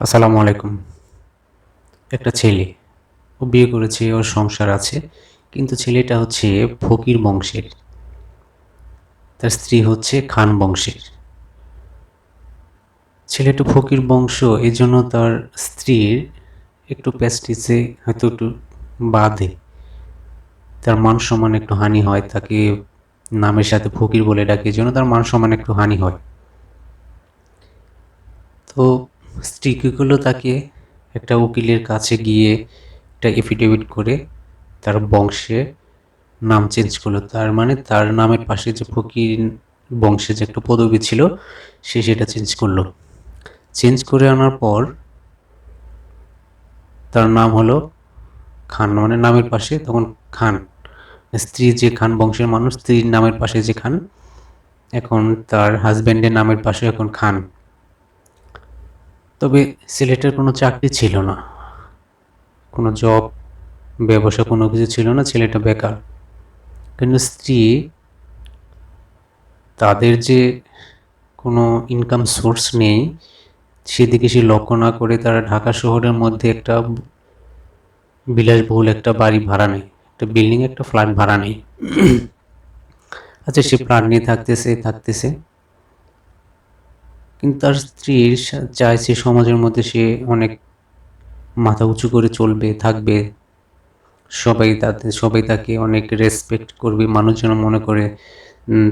আসসালামু আলাইকুম। একটা ছেলে, ও বিয়ে করেছে, ওর সংসার আছে, কিন্তু ছেলেটা হচ্ছে ফকির বংশের। তার স্ত্রী হচ্ছে খান বংশের। ছেলেটা ফকির বংশ এই জন্য তার স্ত্রীর একটু প্যাস্টিসে হয়তো একটু বাঁধে। তার মান সম্মান একটু হানি হয়, তাকে নামের সাথে ফকির বলে ডাকে জন্য তার মান সম্মান একটু হানি হয়। তো স্ত্রী কী করল? তাকে একটা উকিলের কাছে গিয়ে একটা এফিডেভিট করে তার বংশে নাম চেঞ্জ করল। তার মানে তার নামের পাশে যে ফকির বংশে যে একটা পদবি ছিল, সে সেটা চেঞ্জ করল। চেঞ্জ করে আনার পর তার নাম হলো খান মানে নামের পাশে তখন খান। স্ত্রী যে খান, বংশের মানুষ, স্ত্রীর নামের পাশে যে খান, এখন তার হাজব্যান্ডের নামের পাশে এখন খান। তবে সিলেটের কোনো চাকরি ছিল না। কোনো জব, ব্যবসা কোনো কিছু ছিল না, ছেলেটা বেকার। কিন্তু স্ত্রী, তাদের যে কোনো ইনকাম সোর্স নেই, সেদিকে সে লক্ষ্য না করে তারা ঢাকা শহরের মধ্যে একটা বিলাসবহুল একটা বাড়ি ভাড়া নেয়। একটা বিল্ডিং একটা ফ্ল্যাট ভাড়া নেই আচ্ছা সে ফ্ল্যাট নিয়ে থাকতেছে থাকতেছে। কিন্তু তার স্ত্রীর চায় সে সমাজের মধ্যে সে অনেক মাথা উঁচু করে চলবে, থাকবে। সবাই তাদের সবাই তাকে অনেক রেসপেক্ট করবে মানুষ যেন মনে করে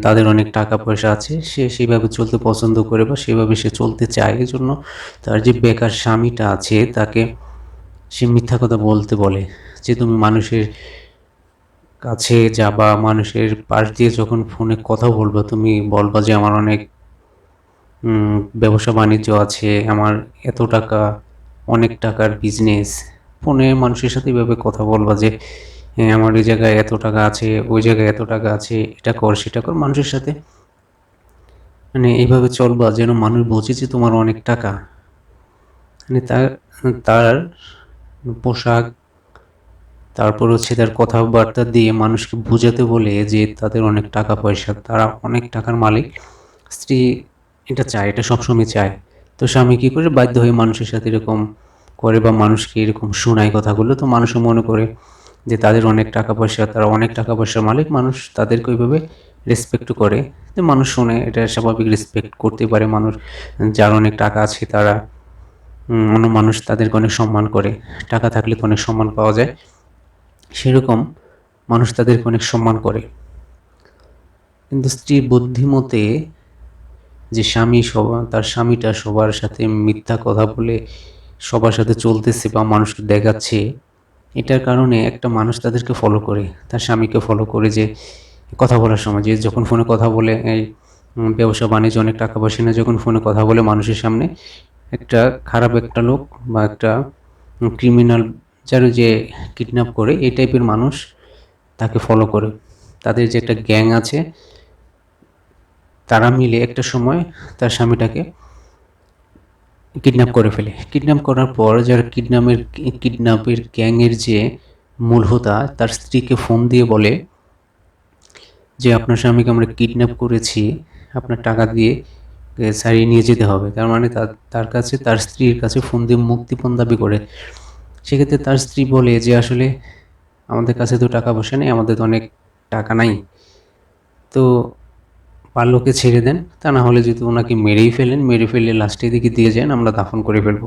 তাদের অনেক টাকা পয়সা আছে, সে সেভাবে চলতে পছন্দ করে বা সেভাবে সে চলতে চায়। এই জন্য তার যে বেকার স্বামীটা আছে, তাকে সে মিথ্যা কথা বলতে বলে যে, তুমি মানুষের কাছে যাবা, মানুষের পাশ দিয়ে যখন ফোনে কথা বলবা, তুমি বলবা যে, আমার অনেক ব্যবসা বাণিজ্য আছে, আমার এত টাকা, অনেক টাকার বিজনেস ফোনে মানুষের সাথে এভাবে কথা বলবা যে হ্যাঁ আমার এই জায়গায় এত টাকা আছে, ওই জায়গায় এত টাকা আছে, এটা কর, সেটা কর। মানুষের সাথে মানে এইভাবে চলবা যেন মানুষ বোঝে যে তোমার অনেক টাকা। মানে তার তার পোশাক, তারপর হচ্ছে তার কথাবার্তা দিয়ে মানুষকে বোঝাতে বলে যে তাদের অনেক টাকা পয়সা, তারা অনেক টাকার মালিক। স্ত্রী এটা চায়, এটা সবসময় চায়। তো স্বামী কী করে? বাধ্য হয়ে মানুষের সাথে এরকম করে বা মানুষকে এরকম শোনায় কথাগুলো। তো মানুষও মনে করে যে তাদের অনেক টাকা পয়সা, তারা অনেক টাকা পয়সার মালিক। মানুষ তাদেরকে ওইভাবে রেসপেক্ট করে। যে মানুষ শোনে, এটা স্বাভাবিক রেসপেক্ট করতে পারে মানুষ। যার অনেক টাকা আছে তারা অন্য মানুষ তাদেরকে অনেক সম্মান করে। টাকা থাকলে অনেক সম্মান পাওয়া যায়। সেরকম মানুষ তাদেরকে অনেক সম্মান করে। কিন্তু স্ত্রীর বুদ্ধিমতে যে স্বামী সবা, তার স্বামীটা সবার সাথে মিথ্যা কথা বলে সবার সাথে চলতেছে বা মানুষকে দেখাচ্ছে, এটার কারণে একটা মানুষ তাদেরকে ফলো করে, তার স্বামীকে ফলো করে যে কথা বলার সময়, যে যখন ফোনে কথা বলে, এই ব্যবসা, বাণিজ্য, অনেক টাকা পয়সা না যখন ফোনে কথা বলে মানুষের সামনে, একটা খারাপ একটা লোক বা একটা ক্রিমিনাল যারা যে কিডন্যাপ করে, এই টাইপের মানুষ তাকে ফলো করে। তাদের যে একটা গ্যাং আছে তারা মিলে একটা সময় তার স্বামীটাকে কিডন্যাপ করে ফেলে। কিডন্যাপ করার পর যারা কিডন্যাপের কিডন্যাপের গ্যাংয়ের যে মূল হোতা, তার স্ত্রীকে ফোন দিয়ে বলে যে, আপনার স্বামীকে আমরা কিডন্যাপ করেছি। আপনার টাকা দিয়ে সারিয়ে নিয়ে যেতে হবে। তার মানে তার তার কাছে, তার স্ত্রীর কাছে ফোন দিয়ে মুক্তিপণ দাবি করে। সেক্ষেত্রে তার স্ত্রী বলে যে, আসলে আমাদের কাছে তো টাকা পয়সা নেই, আমাদের তো অনেক টাকা নাই। তো পারলোকে ছেড়ে দেন। তা না হলে যদি ওনাকে মেরেই ফেলেন, মেরে ফেললে লাস্টে দিকে দিয়ে যান, আমরা দাফন করে ফেলব।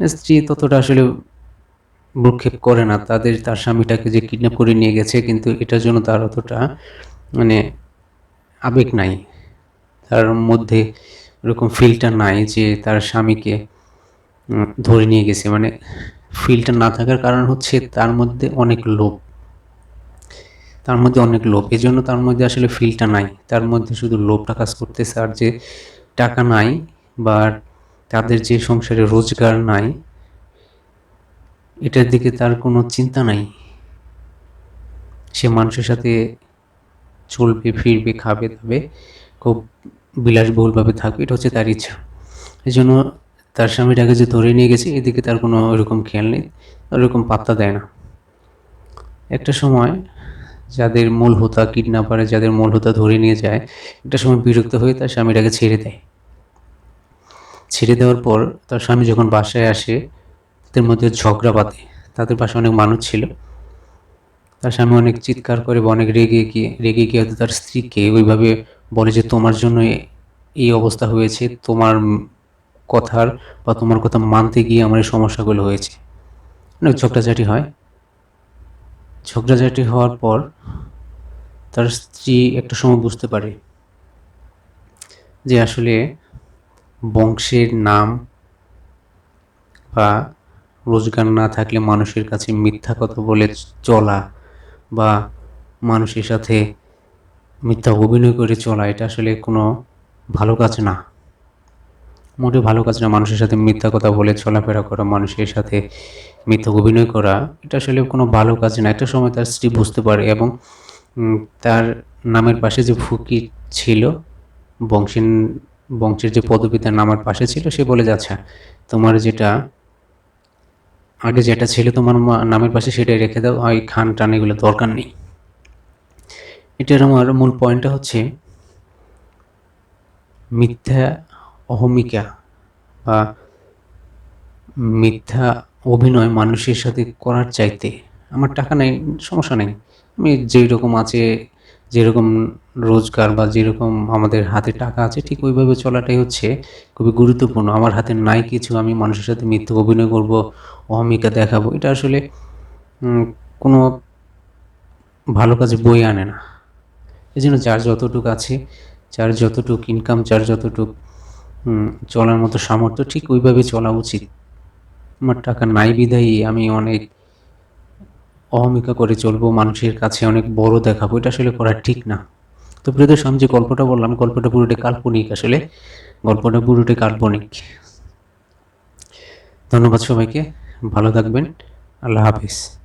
স্ত্রী ততটা আসলে ভ্রুক্ষেপ করে না। তাদের, তার স্বামীটাকে যে কিডন্যাপ করে নিয়ে গেছে, কিন্তু এটার জন্য তার অতটা মানে আবেগ নাই। তার মধ্যে ওরকম ফিলটা নাই যে তার স্বামীকে ধরে নিয়ে গেছে। মানে ফিলটা না থাকার কারণ হচ্ছে তার মধ্যে অনেক লোভ। তার মধ্যে অনেক লোভ। এই জন্য তার মধ্যে আসলে ফিলটা নাই। তার মধ্যে শুধু লোভটা কাজ করতেছে আর যে টাকা নাই বা তাদের যে সংসারে রোজগার নাই, এটার দিকে তার কোনো চিন্তা নাই। সে মানুষের সাথে চলবে, ফিরবে, খাবে, দাবে, খুব বিলাসবহুলভাবে থাকবে, এটা হচ্ছে তার ইচ্ছা। এই জন্য তার স্বামীটাকে যে ধরে নিয়ে গেছে, এদিকে তার কোনো ওরকম খেয়াল নেই, ওরকম পাত্তা দেয় না। একটা সময় যাদের মূল হোতা কিডন্যাপারে যাদের মূল হোতা ধরে নিয়ে যায়, একটা সময় বিরক্ত হয়ে তার স্বামীটাকে ছেড়ে দেয়। ছেড়ে দেওয়ার পর তার স্বামী যখন বাসায় আসে, তাদের মধ্যে ঝগড়া বাঁধে। তাদের পাশে অনেক মানুষ ছিল। তার স্বামী অনেক চিৎকার করে বা অনেক রেগে গিয়ে রেগে গিয়ে হয়তো তার স্ত্রীকে ওইভাবে বলে যে, তোমার জন্য এই অবস্থা হয়েছে। তোমার কথার বা তোমার কথা মানতে গিয়ে আমার এই সমস্যাগুলো হয়েছে। অনেক ঝগড়াঝাটি হয়। ঝগড়াঝাটি হওয়ার পর তার স্ত্রী একটা সময় বুঝতে পারে যে আসলে বংশের নাম বা রোজগার না থাকলে মানুষের কাছে মিথ্যা কথা বলে চলা বা মানুষের সাথে মিথ্যা অভিনয় করে চলা, এটা আসলে কোনো ভালো কাজ না। মোটেও ভালো কাজ না, মানুষের সাথে মিথ্যা কথা বলে চলাফেরা করা, মানুষের সাথে মিথ্যা অভিনয় করা, এটা আসলে কোনো ভালো কাজ না। একটা সময় তার স্ত্রী বুঝতে পারে এবং তার নামের পাশে যে ফুকি ছিল, বংশের বংশের যে পদবী তার নামের পাশে ছিল, সে বলে যাচ্ছে তোমার যেটা, আগে যেটা ছিল তোমার নামের পাশে সেটাই রেখে দাও ওই খান টান এগুলো দরকার নেই। এটার আমার মূল পয়েন্টটা হচ্ছে, মিথ্যা অহমিকা বা মিথ্যা অভিনয় মানুষের সাথে করার চাইতে আমার টাকা নেই, সমস্যা নেই। আমি যেই রকম আছে, যেরকম রোজগার বা যেরকম আমাদের হাতে টাকা আছে, ঠিক ওইভাবে চলাটাই হচ্ছে খুবই গুরুত্বপূর্ণ। আমার হাতে নাই কিছু, আমি মানুষের সাথে মিথ্যা অভিনয় করব, অহমিকা দেখাবো, এটা আসলে কোনো ভালো কাজে বই আনে না। এই জন্য যার যতটুকু আছে, যার যতটুক ইনকাম যার যতটুক চলার মতো সামর্থ্য ঠিক ওইভাবে চলা উচিত। আমার টাকা নাই বিধায়ী, আমি অনেক অহমিকা করে চলবো, মানুষের কাছে অনেক বড় দেখাবো, এটা আসলে করা ঠিক না। তো প্রিয়দের আমি যে গল্পটা বললাম, গল্পটা পুরোটাই কাল্পনিক আসলে, গল্পটা পুরোটাই কাল্পনিক। ধন্যবাদ সবাইকে, ভালো থাকবেন, আল্লাহ হাফিজ।